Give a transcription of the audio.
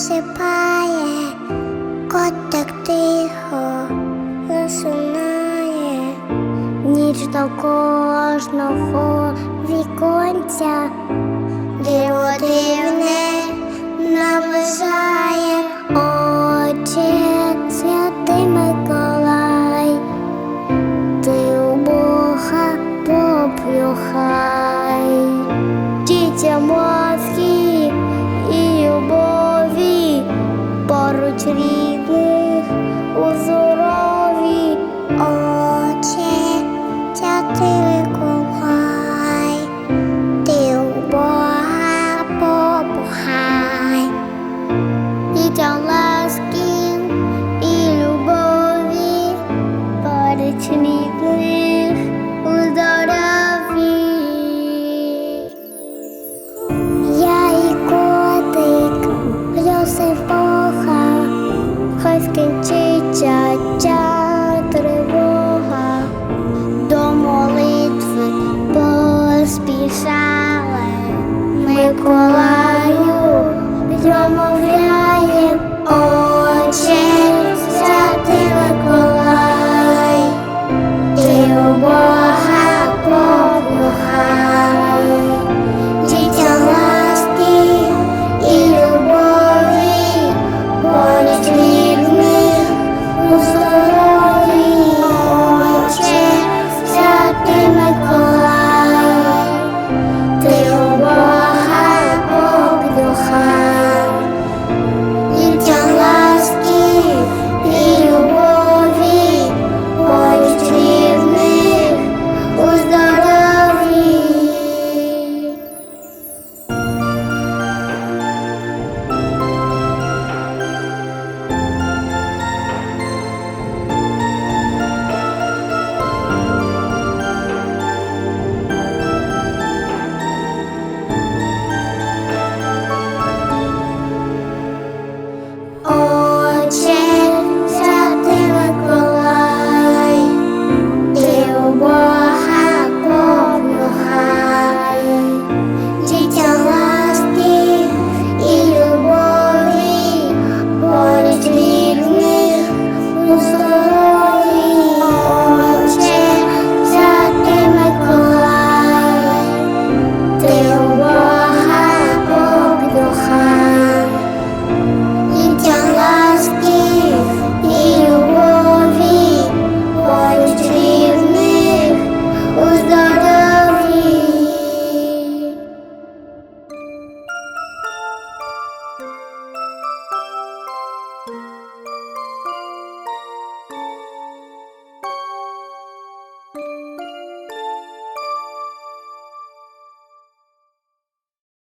засипає, так тихо засинає, ніч до кожного віконця, диво дивне наближає Отець святий ти у Бога поплюхай, дітям. svínið og þú